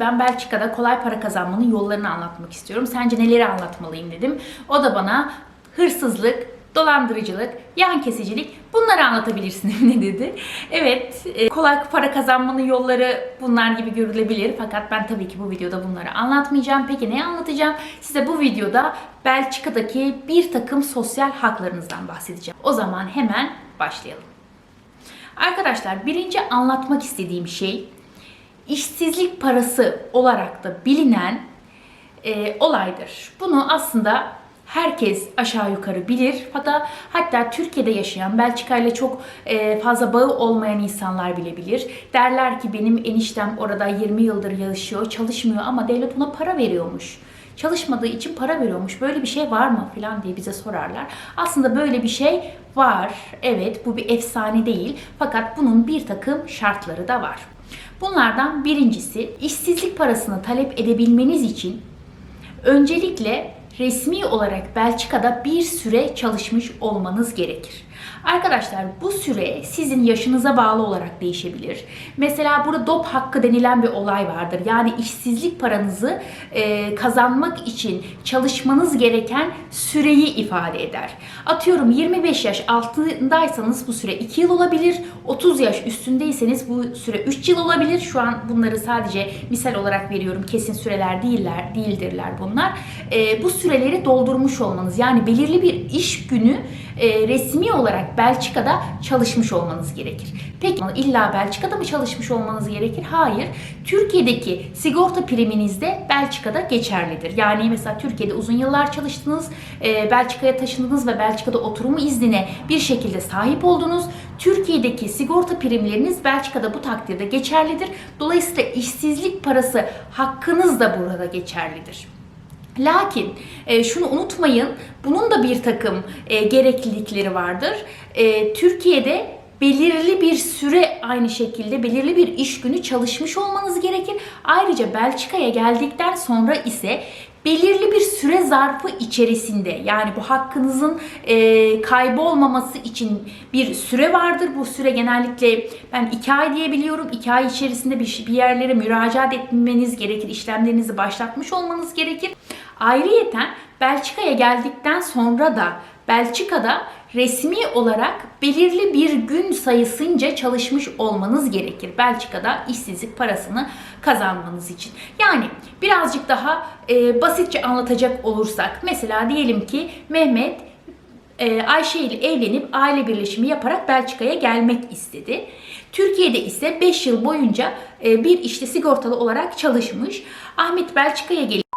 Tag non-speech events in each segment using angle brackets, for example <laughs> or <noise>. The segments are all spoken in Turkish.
ben Belçika'da kolay para kazanmanın yollarını anlatmak istiyorum. Sence neleri anlatmalıyım dedim. O da bana hırsızlık, dolandırıcılık, yan kesicilik bunları anlatabilirsin <laughs> ne dedi. Evet e, kolay para kazanmanın yolları bunlar gibi görülebilir. Fakat ben tabii ki bu videoda bunları anlatmayacağım. Peki ne anlatacağım? Size bu videoda Belçika'daki bir takım sosyal haklarınızdan bahsedeceğim. O zaman hemen başlayalım. Arkadaşlar birinci anlatmak istediğim şey işsizlik parası olarak da bilinen e, olaydır. Bunu aslında herkes aşağı yukarı bilir. Hatta hatta Türkiye'de yaşayan, Belçika ile çok e, fazla bağı olmayan insanlar bile bilir. Derler ki benim eniştem orada 20 yıldır yaşıyor, çalışmıyor ama devlet ona para veriyormuş çalışmadığı için para veriyormuş. Böyle bir şey var mı falan diye bize sorarlar. Aslında böyle bir şey var. Evet bu bir efsane değil. Fakat bunun bir takım şartları da var. Bunlardan birincisi işsizlik parasını talep edebilmeniz için öncelikle resmi olarak Belçika'da bir süre çalışmış olmanız gerekir. Arkadaşlar bu süre sizin yaşınıza bağlı olarak değişebilir. Mesela burada dop hakkı denilen bir olay vardır. Yani işsizlik paranızı e, kazanmak için çalışmanız gereken süreyi ifade eder. Atıyorum 25 yaş altındaysanız bu süre 2 yıl olabilir. 30 yaş üstündeyseniz bu süre 3 yıl olabilir. Şu an bunları sadece misal olarak veriyorum. Kesin süreler değiller, değildirler bunlar. E, bu süreleri doldurmuş olmanız yani belirli bir iş günü e, resmi olarak Belçika'da çalışmış olmanız gerekir. Peki illa Belçika'da mı çalışmış olmanız gerekir? Hayır. Türkiye'deki sigorta priminizde de Belçika'da geçerlidir. Yani mesela Türkiye'de uzun yıllar çalıştınız, e, Belçika'ya taşındınız ve Belçika'da oturum iznine bir şekilde sahip oldunuz. Türkiye'deki sigorta primleriniz Belçika'da bu takdirde geçerlidir. Dolayısıyla işsizlik parası hakkınız da burada geçerlidir. Lakin e, şunu unutmayın, bunun da bir takım e, gereklilikleri vardır. E, Türkiye'de belirli bir süre aynı şekilde belirli bir iş günü çalışmış olmanız gerekir. Ayrıca Belçika'ya geldikten sonra ise belirli bir süre zarfı içerisinde yani bu hakkınızın e, kaybolmaması için bir süre vardır. Bu süre genellikle ben iki ay diyebiliyorum. İki ay içerisinde bir, bir yerlere müracaat etmeniz gerekir. İşlemlerinizi başlatmış olmanız gerekir. Ayrıyeten Belçika'ya geldikten sonra da Belçika'da resmi olarak belirli bir gün sayısınca çalışmış olmanız gerekir. Belçika'da işsizlik parasını kazanmanız için. Yani birazcık daha e, basitçe anlatacak olursak mesela diyelim ki Mehmet e, Ayşe ile evlenip aile birleşimi yaparak Belçika'ya gelmek istedi. Türkiye'de ise 5 yıl boyunca e, bir işte sigortalı olarak çalışmış. Ahmet Belçika'ya gelip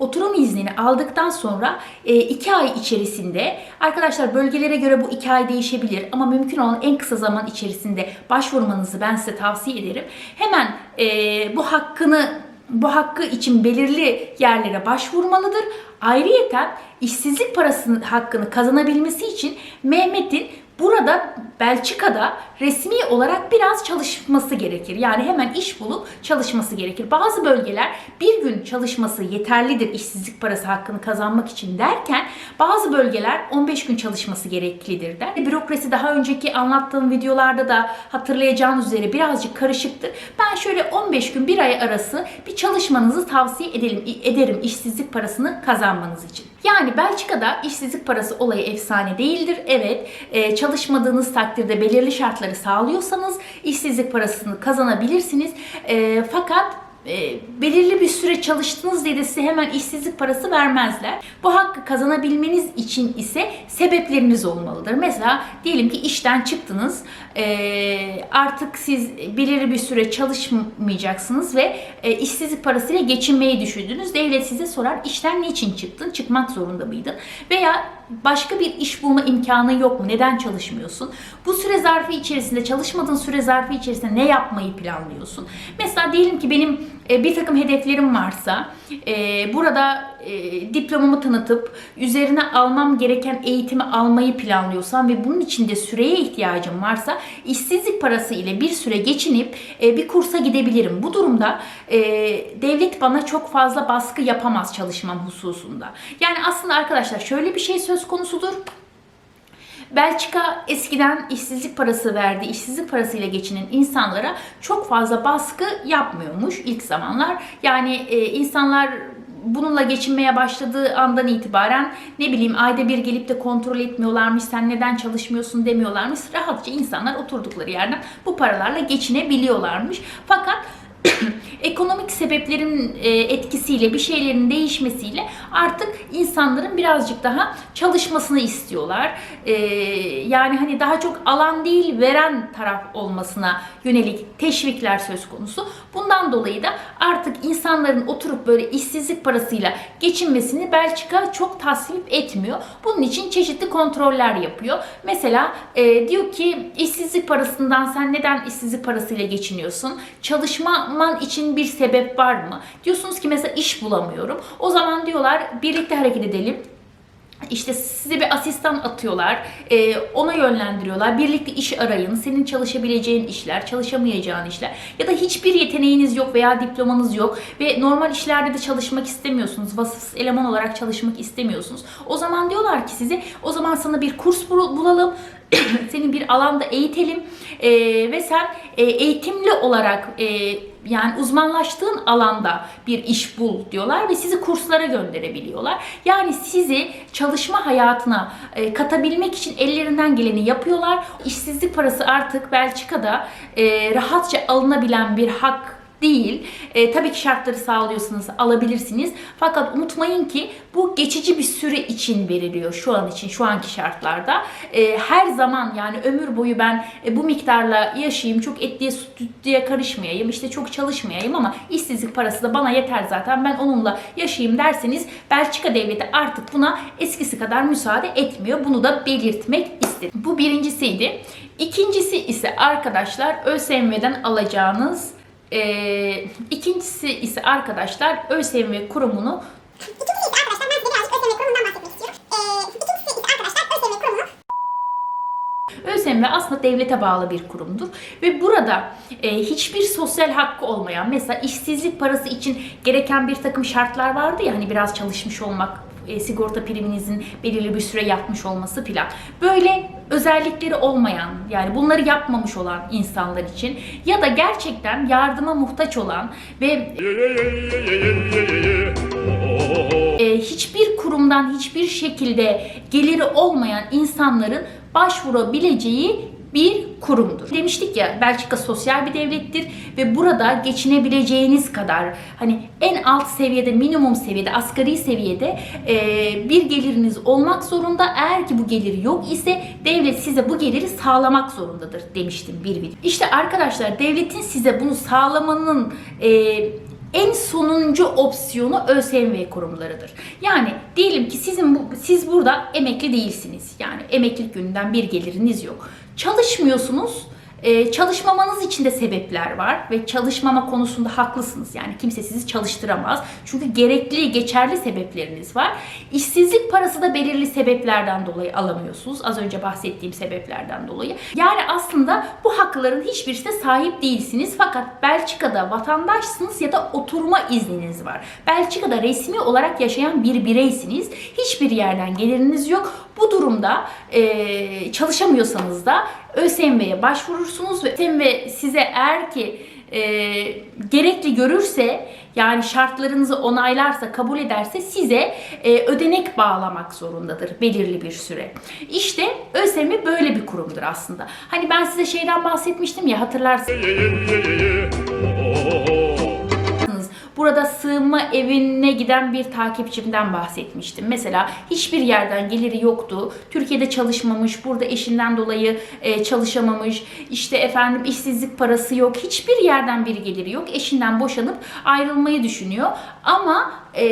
oturum iznini aldıktan sonra 2 ay içerisinde arkadaşlar bölgelere göre bu 2 ay değişebilir ama mümkün olan en kısa zaman içerisinde başvurmanızı ben size tavsiye ederim. Hemen e, bu hakkını bu hakkı için belirli yerlere başvurmalıdır. Ayrıyeten işsizlik parasının hakkını kazanabilmesi için Mehmet'in burada Belçika'da resmi olarak biraz çalışması gerekir. Yani hemen iş bulup çalışması gerekir. Bazı bölgeler bir gün çalışması yeterlidir işsizlik parası hakkını kazanmak için derken bazı bölgeler 15 gün çalışması gereklidir der. Bürokrasi daha önceki anlattığım videolarda da hatırlayacağınız üzere birazcık karışıktır. Ben şöyle 15 gün bir ay arası bir çalışmanızı tavsiye edelim, ederim işsizlik parasını kazanmanız için. Yani Belçika'da işsizlik parası olayı efsane değildir. Evet e, çalışmadığınız takdirde belirli şartları sağlıyorsanız işsizlik parasını kazanabilirsiniz. E, fakat e, belirli bir süre çalıştınız diye de size hemen işsizlik parası vermezler. Bu hakkı kazanabilmeniz için ise sebepleriniz olmalıdır. Mesela diyelim ki işten çıktınız, e, artık siz belirli bir süre çalışmayacaksınız ve e, işsizlik parasıyla geçinmeyi düşündünüz. Devlet size sorar işten niçin çıktın, çıkmak zorunda mıydın? Veya başka bir iş bulma imkanı yok mu? Neden çalışmıyorsun? Bu süre zarfı içerisinde, çalışmadığın süre zarfı içerisinde ne yapmayı planlıyorsun? Mesela diyelim ki benim e, bir takım hedeflerim varsa e, burada e, diplomamı tanıtıp üzerine almam gereken eğitimi almayı planlıyorsam ve bunun için de süreye ihtiyacım varsa işsizlik parası ile bir süre geçinip bir kursa gidebilirim. Bu durumda devlet bana çok fazla baskı yapamaz çalışmam hususunda. Yani aslında arkadaşlar şöyle bir şey söz konusudur. Belçika eskiden işsizlik parası verdi, işsizlik parasıyla geçinen insanlara çok fazla baskı yapmıyormuş ilk zamanlar. Yani e, insanlar bununla geçinmeye başladığı andan itibaren ne bileyim ayda bir gelip de kontrol etmiyorlarmış, sen neden çalışmıyorsun demiyorlarmış. Rahatça insanlar oturdukları yerden bu paralarla geçinebiliyorlarmış. Fakat ekonomik sebeplerin e, etkisiyle bir şeylerin değişmesiyle artık insanların birazcık daha çalışmasını istiyorlar. E, yani hani daha çok alan değil veren taraf olmasına yönelik teşvikler söz konusu. Bundan dolayı da artık insanların oturup böyle işsizlik parasıyla geçinmesini Belçika çok tasvip etmiyor. Bunun için çeşitli kontroller yapıyor. Mesela e, diyor ki işsizlik parasından sen neden işsizlik parasıyla geçiniyorsun? Çalışmaman için bir sebep var mı? Diyorsunuz ki mesela iş bulamıyorum. O zaman diyorlar birlikte hareket edelim. İşte size bir asistan atıyorlar, e, ona yönlendiriyorlar. Birlikte iş arayın, senin çalışabileceğin işler, çalışamayacağın işler ya da hiçbir yeteneğiniz yok veya diplomanız yok ve normal işlerde de çalışmak istemiyorsunuz, vasıfsız eleman olarak çalışmak istemiyorsunuz. O zaman diyorlar ki size, o zaman sana bir kurs bul- bulalım, <coughs> seni bir alanda eğitelim e, ve sen e, eğitimli olarak e, yani uzmanlaştığın alanda bir iş bul diyorlar ve sizi kurslara gönderebiliyorlar. Yani sizi çalışma hayatına e, katabilmek için ellerinden geleni yapıyorlar. İşsizlik parası artık Belçika'da e, rahatça alınabilen bir hak değil. E, tabii ki şartları sağlıyorsanız alabilirsiniz. Fakat unutmayın ki bu geçici bir süre için veriliyor şu an için, şu anki şartlarda. E, her zaman yani ömür boyu ben e, bu miktarla yaşayayım, çok etliye sütlüye karışmayayım, işte çok çalışmayayım ama işsizlik parası da bana yeter zaten ben onunla yaşayayım derseniz Belçika devleti artık buna eskisi kadar müsaade etmiyor. Bunu da belirtmek istedim. Bu birincisiydi. İkincisi ise arkadaşlar ÖSYM'den alacağınız ee, ikincisi ise arkadaşlar ÖSYM kurumunu ÖSYM aslında devlete bağlı bir kurumdur. Ve burada e, hiçbir sosyal hakkı olmayan mesela işsizlik parası için gereken bir takım şartlar vardı ya hani biraz çalışmış olmak e, sigorta priminizin belirli bir süre yatmış olması filan. Böyle özellikleri olmayan yani bunları yapmamış olan insanlar için ya da gerçekten yardıma muhtaç olan ve e, hiçbir kurumdan hiçbir şekilde geliri olmayan insanların başvurabileceği bir kurumdur. Demiştik ya Belçika sosyal bir devlettir ve burada geçinebileceğiniz kadar hani en alt seviyede minimum seviyede asgari seviyede e, bir geliriniz olmak zorunda. Eğer ki bu gelir yok ise devlet size bu geliri sağlamak zorundadır demiştim bir video. İşte arkadaşlar devletin size bunu sağlamanın e, en sonuncu opsiyonu ÖSYM kurumlarıdır. Yani diyelim ki sizin bu, siz burada emekli değilsiniz. Yani emeklilik gününden bir geliriniz yok. Çalışmıyorsunuz. Ee, çalışmamanız için de sebepler var ve çalışmama konusunda haklısınız. Yani kimse sizi çalıştıramaz. Çünkü gerekli, geçerli sebepleriniz var. İşsizlik parası da belirli sebeplerden dolayı alamıyorsunuz. Az önce bahsettiğim sebeplerden dolayı. Yani aslında bu hakların hiçbirisine sahip değilsiniz. Fakat Belçika'da vatandaşsınız ya da oturma izniniz var. Belçika'da resmi olarak yaşayan bir bireysiniz. Hiçbir yerden geliriniz yok. Durumda e, çalışamıyorsanız da ÖSYM'ye başvurursunuz ve ÖSYM size eğer ki e, gerekli görürse yani şartlarınızı onaylarsa, kabul ederse size e, ödenek bağlamak zorundadır belirli bir süre. İşte ÖSYM böyle bir kurumdur aslında. Hani ben size şeyden bahsetmiştim ya hatırlarsınız. Burada sığınma evine giden bir takipçimden bahsetmiştim. Mesela hiçbir yerden geliri yoktu. Türkiye'de çalışmamış, burada eşinden dolayı e, çalışamamış. İşte efendim işsizlik parası yok. Hiçbir yerden bir geliri yok. Eşinden boşanıp ayrılmayı düşünüyor. Ama e,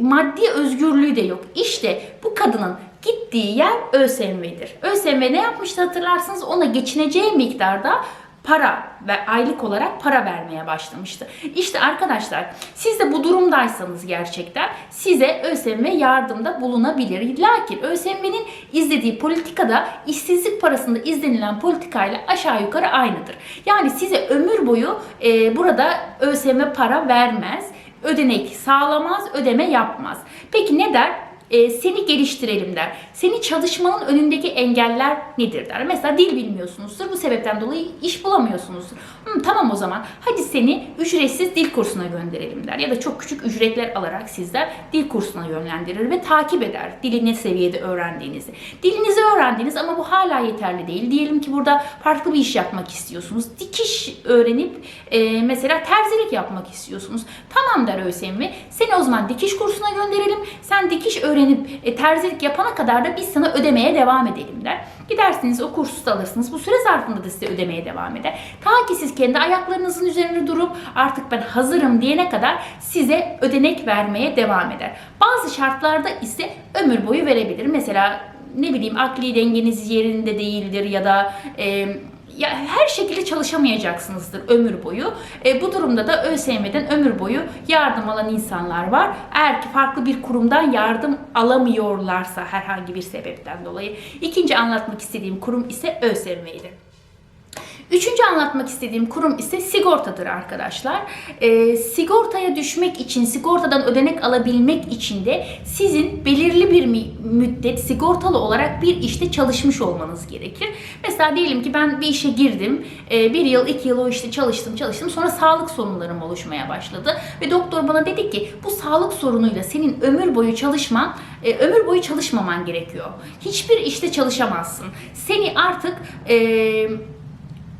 maddi özgürlüğü de yok. İşte bu kadının gittiği yer ÖSYM'dir. ÖSYM ne yapmıştı hatırlarsınız? Ona geçineceği miktarda para ve aylık olarak para vermeye başlamıştı. İşte arkadaşlar siz de bu durumdaysanız gerçekten size ÖSYM yardımda bulunabilir. Lakin ÖSYM'nin izlediği politikada işsizlik parasında izlenilen politikayla aşağı yukarı aynıdır. Yani size ömür boyu e, burada ÖSYM para vermez, ödenek sağlamaz, ödeme yapmaz. Peki ne der? E, seni geliştirelim der. Seni çalışmanın önündeki engeller nedir der. Mesela dil bilmiyorsunuzdur. Bu sebepten dolayı iş bulamıyorsunuzdur. Hı, tamam o zaman hadi seni ücretsiz dil kursuna gönderelim der. Ya da çok küçük ücretler alarak sizler dil kursuna yönlendirir ve takip eder. Dili ne seviyede öğrendiğinizi. Dilinizi öğrendiniz ama bu hala yeterli değil. Diyelim ki burada farklı bir iş yapmak istiyorsunuz. Dikiş öğrenip e, mesela terzilik yapmak istiyorsunuz. Tamam der ÖSYM. Seni o zaman dikiş kursuna gönderelim. Sen dikiş öğrenip e, terzilik yapana kadar da biz sana ödemeye devam edelim der. Gidersiniz o kursu alırsınız. Bu süre zarfında da size ödemeye devam eder. Ta ki siz kendi ayaklarınızın üzerine durup artık ben hazırım diyene kadar size ödenek vermeye devam eder. Bazı şartlarda ise ömür boyu verebilir. Mesela ne bileyim akli dengeniz yerinde değildir ya da e, ya her şekilde çalışamayacaksınızdır ömür boyu. E, bu durumda da ÖSYM'den ömür boyu yardım alan insanlar var. Eğer ki farklı bir kurumdan yardım alamıyorlarsa herhangi bir sebepten dolayı. İkinci anlatmak istediğim kurum ise ÖSYM'ydi. Üçüncü anlatmak istediğim kurum ise sigortadır arkadaşlar. Ee, sigortaya düşmek için, sigortadan ödenek alabilmek için de sizin belirli bir müddet sigortalı olarak bir işte çalışmış olmanız gerekir. Mesela diyelim ki ben bir işe girdim, ee, bir yıl, iki yıl o işte çalıştım, çalıştım. Sonra sağlık sorunlarım oluşmaya başladı. Ve doktor bana dedi ki bu sağlık sorunuyla senin ömür boyu çalışman, e, ömür boyu çalışmaman gerekiyor. Hiçbir işte çalışamazsın. Seni artık... E,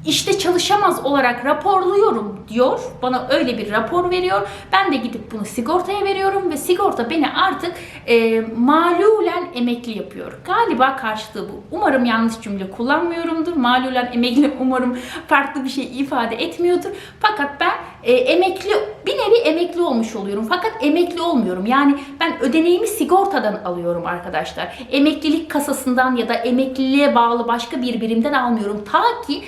işte çalışamaz olarak raporluyorum diyor. Bana öyle bir rapor veriyor. Ben de gidip bunu sigortaya veriyorum ve sigorta beni artık e, malulen emekli yapıyor. Galiba karşılığı bu. Umarım yanlış cümle kullanmıyorumdur. Malulen emekli <laughs> umarım farklı bir şey ifade etmiyordur. Fakat ben e, emekli bir nevi emekli olmuş oluyorum. Fakat emekli olmuyorum. Yani ben ödeneğimi sigortadan alıyorum arkadaşlar. Emeklilik kasasından ya da emekliliğe bağlı başka bir birimden almıyorum. Ta ki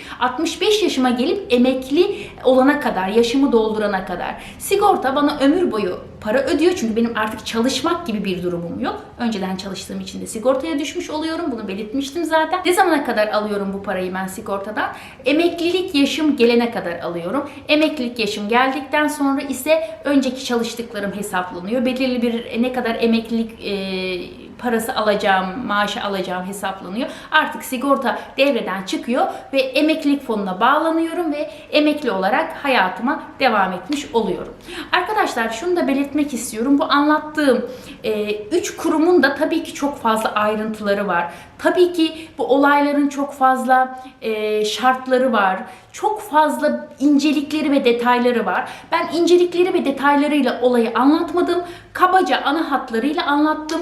65 yaşıma gelip emekli olana kadar, yaşımı doldurana kadar. Sigorta bana ömür boyu para ödüyor çünkü benim artık çalışmak gibi bir durumum yok. Önceden çalıştığım için de sigortaya düşmüş oluyorum. Bunu belirtmiştim zaten. Ne zamana kadar alıyorum bu parayı ben sigortadan? Emeklilik yaşım gelene kadar alıyorum. Emeklilik yaşım geldikten sonra ise önceki çalıştıklarım hesaplanıyor. Belirli bir ne kadar emeklilik e, parası alacağım, maaşı alacağım hesaplanıyor. Artık sigorta devreden çıkıyor ve emeklilik fonuna bağlanıyorum ve emekli olarak hayatıma devam etmiş oluyorum. Arkadaşlar şunu da belirtmek istiyorum. Bu anlattığım 3 kurumun da tabii ki çok fazla ayrıntıları var. Tabii ki bu olayların çok fazla e, şartları var. Çok fazla incelikleri ve detayları var. Ben incelikleri ve detaylarıyla olayı anlatmadım. Kabaca ana hatlarıyla anlattım.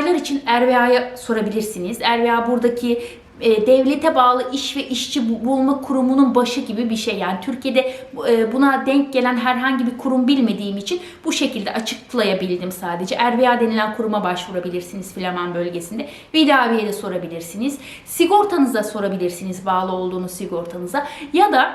Detaylar için RVA'ya sorabilirsiniz. RVA buradaki e, devlete bağlı iş ve işçi bu- bulma kurumunun başı gibi bir şey. Yani Türkiye'de e, buna denk gelen herhangi bir kurum bilmediğim için bu şekilde açıklayabildim sadece. RVA denilen kuruma başvurabilirsiniz Flaman bölgesinde. Vidavi'ye de sorabilirsiniz. Sigortanıza sorabilirsiniz bağlı olduğunuz sigortanıza. Ya da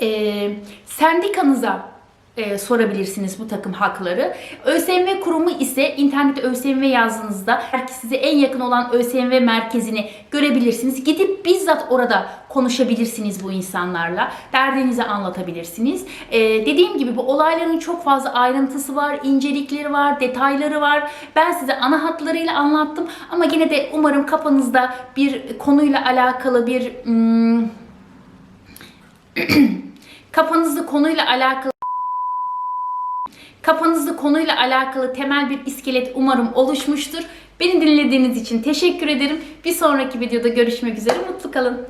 e, sendikanıza e, sorabilirsiniz bu takım hakları. ÖSYM kurumu ise internette ÖSYM yazdığınızda belki size en yakın olan ÖSYM merkezini görebilirsiniz. Gidip bizzat orada konuşabilirsiniz bu insanlarla. Derdinizi anlatabilirsiniz. E, dediğim gibi bu olayların çok fazla ayrıntısı var, incelikleri var, detayları var. Ben size ana hatlarıyla anlattım ama yine de umarım kafanızda bir konuyla alakalı bir hmm, <clears throat> kafanızda konuyla alakalı Kafanızda konuyla alakalı temel bir iskelet umarım oluşmuştur. Beni dinlediğiniz için teşekkür ederim. Bir sonraki videoda görüşmek üzere. Mutlu kalın.